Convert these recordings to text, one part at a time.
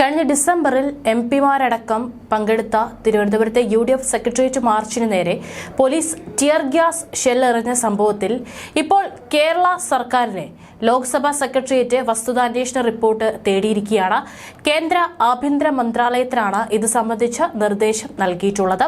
കഴിഞ്ഞ ഡിസംബറിൽ എം പിമാരടക്കം പങ്കെടുത്ത തിരുവനന്തപുരത്തെ യു ഡി എഫ് സെക്രട്ടേറിയറ്റ് മാർച്ചിന് നേരെ പോലീസ് ടിയർ ഗ്യാസ് ഷെല്ലെറിഞ്ഞ സംഭവത്തിൽ ഇപ്പോൾ കേരള സർക്കാരിനെ ലോക്സഭാ സെക്രട്ടേറിയറ്റ് വസ്തുതാന്വേഷണ റിപ്പോർട്ട് തേടിയിരിക്കുകയാണ്. കേന്ദ്ര ആഭ്യന്തര മന്ത്രാലയത്തിനാണ് ഇത് സംബന്ധിച്ച നിർദ്ദേശം നൽകിയിട്ടുള്ളത്.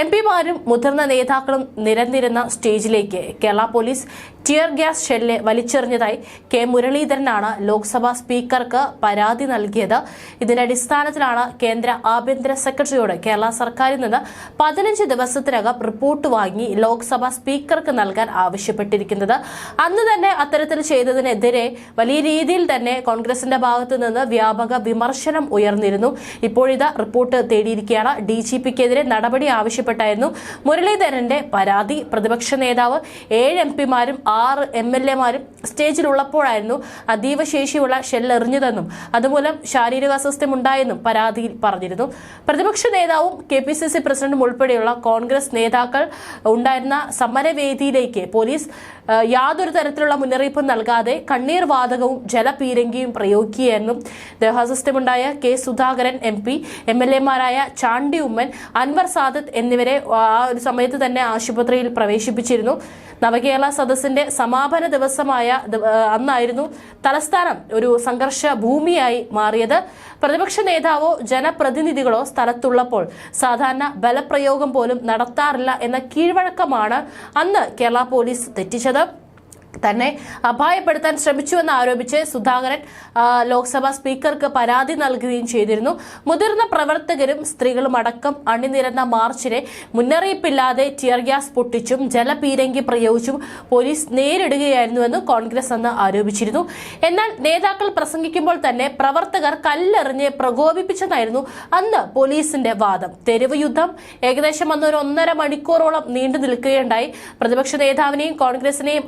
എം പിമാരും മുതിർന്ന നേതാക്കളും നിരന്നിരുന്ന സ്റ്റേജിലേക്ക് Kerala police tear gas shell വലിച്ചെറിഞ്ഞതായി K മുരളീധരനാണ് ലോക്സഭാ സ്പീക്കർക്ക് പരാതി നൽകിയത്. ഇതിന്റെ അടിസ്ഥാനത്തിലാണ് കേന്ദ്ര ആഭ്യന്തര സെക്രട്ടറിയോട് കേരള സർക്കാരിൽ നിന്ന് പതിനഞ്ച് ദിവസത്തിനകം റിപ്പോർട്ട് വാങ്ങി ലോക്സഭാ സ്പീക്കർക്ക് നൽകാൻ ആവശ്യപ്പെട്ടിരിക്കുന്നത്. അന്ന് തന്നെ അത്തരത്തിൽ ചെയ്തതിനെതിരെ വലിയ രീതിയിൽ തന്നെ കോൺഗ്രസിന്റെ ഭാഗത്തു നിന്ന് വ്യാപക വിമർശനം ഉയർന്നിരുന്നു. ഇപ്പോഴിതാ റിപ്പോർട്ട് തേടിയിരിക്കുകയാണ്. ഡി ജി പിക്കെതിരെ നടപടി ആവശ്യപ്പെട്ടായിരുന്നു. മുരളീധരന്റെ പരാതി പ്രതിപക്ഷ നേതാവ് ഏഴ് എം പിമാരും ആറ് എം എൽ എമാരും സ്റ്റേജിലുള്ളപ്പോഴായിരുന്നു അതീവ ശേഷിയുള്ള ഷെല്ലെറിഞ്ഞതെന്നും അതുമൂലം ശാരീരിക അസ്വസ്ഥ്യം ഉണ്ടായെന്നും പരാതിയിൽ പറഞ്ഞിരുന്നു. പ്രതിപക്ഷ നേതാവും കെ പി സി സി പ്രസിഡന്റും ഉൾപ്പെടെയുള്ള കോൺഗ്രസ് നേതാക്കൾ ഉണ്ടായിരുന്ന സമരവേദിയിലേക്ക് പോലീസ് യാതൊരു തരത്തിലുള്ള മുന്നറിയിപ്പും നൽകാതെ കണ്ണീർ വാതകവും ജലപീരങ്കിയും പ്രയോഗിക്കുകയായിരുന്നു. ദേഹാസ്വസ്ഥ്യമുണ്ടായ K Sudhakaran M P M L എമാരായ Chandy Oommen Anwar Sadath എന്നിവരെ ആ ഒരു സമയത്ത് തന്നെ ആശുപത്രിയിൽ പ്രവേശിപ്പിച്ചിരുന്നു. നവകേരള സദസ്സിന്റെ സമാപന ദിവസമായ അന്നായിരുന്നു തലസ്ഥാനം ഒരു സംഘർഷ ഭൂമിയായി മാറിയത്. പ്രതിപക്ഷ നേതാവോ ജനപ്രതിനിധികളോ സ്ഥലത്തുള്ളപ്പോൾ സാധാരണ ബലപ്രയോഗം പോലും നടത്താറില്ല എന്ന കീഴ്വഴക്കമാണ് അന്ന് കേരള പോലീസ് തെറ്റിച്ചത്. തന്നെ അപായപ്പെടുത്താൻ ശ്രമിച്ചുവെന്ന് ആരോപിച്ച് സുധാകരൻ ലോക്സഭാ സ്പീക്കർക്ക് പരാതി നൽകുകയും ചെയ്തിരുന്നു. മുതിർന്ന പ്രവർത്തകരും സ്ത്രീകളും അടക്കം അണിനിരന്ന മാർച്ചിനെ മുന്നറിയിപ്പില്ലാതെ ടിയർ ഗ്യാസ് പൊട്ടിച്ചും ജലപീരങ്കി പ്രയോഗിച്ചും പോലീസ് നേരിടുകയായിരുന്നുവെന്ന് കോൺഗ്രസ് അന്ന് ആരോപിച്ചിരുന്നു. എന്നാൽ നേതാക്കൾ പ്രസംഗിക്കുമ്പോൾ തന്നെ പ്രവർത്തകർ കല്ലെറിഞ്ഞ് പ്രകോപിപ്പിച്ചതായിരുന്നു അന്ന് പോലീസിന്റെ വാദം. തെരുവ് യുദ്ധം ഏകദേശം അന്ന് ഒരു ഒന്നര മണിക്കൂറോളം നീണ്ടു നിൽക്കുകയുണ്ടായി. പ്രതിപക്ഷ നേതാവിനെയും കോൺഗ്രസിനെയും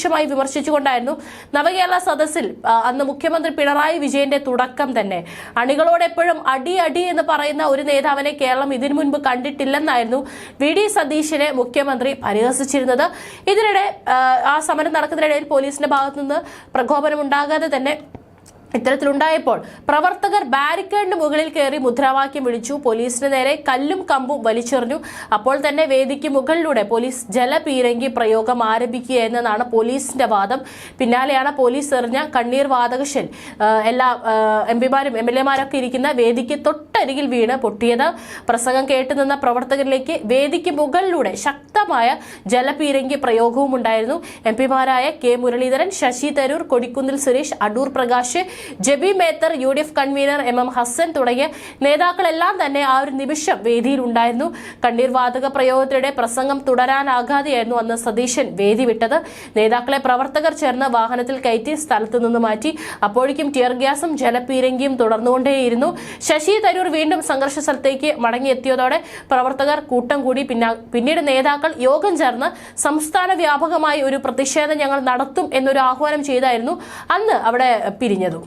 അതിരൂക്ഷമായി വിമർശിച്ചുകൊണ്ടായിരുന്നു നവകേരള സദസ്സിൽ അന്ന് മുഖ്യമന്ത്രി പിണറായി വിജയന്റെ തുടക്കം തന്നെ. അണികളോട് എപ്പോഴും അടി അടി എന്ന് പറയുന്ന ഒരു നേതാവിനെ കേരളം ഇതിനു മുൻപ് കണ്ടിട്ടില്ലെന്നായിരുന്നു വി ഡി സതീശിനെ മുഖ്യമന്ത്രി പരിഹസിച്ചിരുന്നത്. ഇതിനിടെ ആ സമരം നടക്കുന്നതിനിടയിൽ പോലീസിന്റെ ഭാഗത്തുനിന്ന് പ്രകോപനം ഉണ്ടാകാതെ തന്നെ ഇത്തരത്തിലുണ്ടായപ്പോൾ പ്രവർത്തകർ ബാരിക്കേഡിന് മുകളിൽ കയറി മുദ്രാവാക്യം വിളിച്ചു. പോലീസിന് നേരെ കല്ലും കമ്പും വലിച്ചെറിഞ്ഞു. അപ്പോൾ തന്നെ വേദിക്ക് മുകളിലൂടെ പോലീസ് ജലപീരങ്കി പ്രയോഗം ആരംഭിക്കുക എന്നതാണ് പോലീസിന്റെ വാദം. പിന്നാലെയാണ് പോലീസ് എറിഞ്ഞ കണ്ണീർ വാതകശൻ എല്ലാ എം പിമാരും എം എൽ എമാരൊക്കെ ഇരിക്കുന്ന വേദിക്ക് തൊട്ടരികിൽ വീണ് പൊട്ടിയത്. പ്രസംഗം കേട്ടുനിന്ന പ്രവർത്തകരിലേക്ക് വേദിക്ക് മുകളിലൂടെ ശക്തമായ ജലപീരങ്കി പ്രയോഗവും ഉണ്ടായിരുന്നു. M പിമാരായ K Muraleedharan Shashi Tharoor Kodikunnil Suresh Adoor Prakash Jebi Mather U D F convener M M Hassan തുടങ്ങിയ നേതാക്കളെല്ലാം തന്നെ ആ ഒരു നിമിഷം വേദിയിൽ ഉണ്ടായിരുന്നു. കണ്ണീർ വാതക പ്രയോഗത്തിനിടെ പ്രസംഗം തുടരാനാകാതെയായിരുന്നു അന്ന് സതീശൻ വേദി വിട്ടത്. നേതാക്കളെ പ്രവർത്തകർ ചേർന്ന് വാഹനത്തിൽ കയറ്റി സ്ഥലത്തു നിന്ന് മാറ്റി. അപ്പോഴേക്കും ടിയർ ഗ്യാസും ജലപീരങ്കിയും തുടർന്നുകൊണ്ടേയിരുന്നു. ശശി തരൂർ വീണ്ടും സംഘർഷ സ്ഥലത്തേക്ക് മടങ്ങിയെത്തിയതോടെ പ്രവർത്തകർ കൂട്ടം കൂടി പിന്നീട് നേതാക്കൾ യോഗം ചേർന്ന് സംസ്ഥാന വ്യാപകമായി ഒരു പ്രതിഷേധം ഞങ്ങൾ നടത്തും എന്നൊരു ആഹ്വാനം ചെയ്തായിരുന്നു അന്ന് അവിടെ പിരിഞ്ഞതും.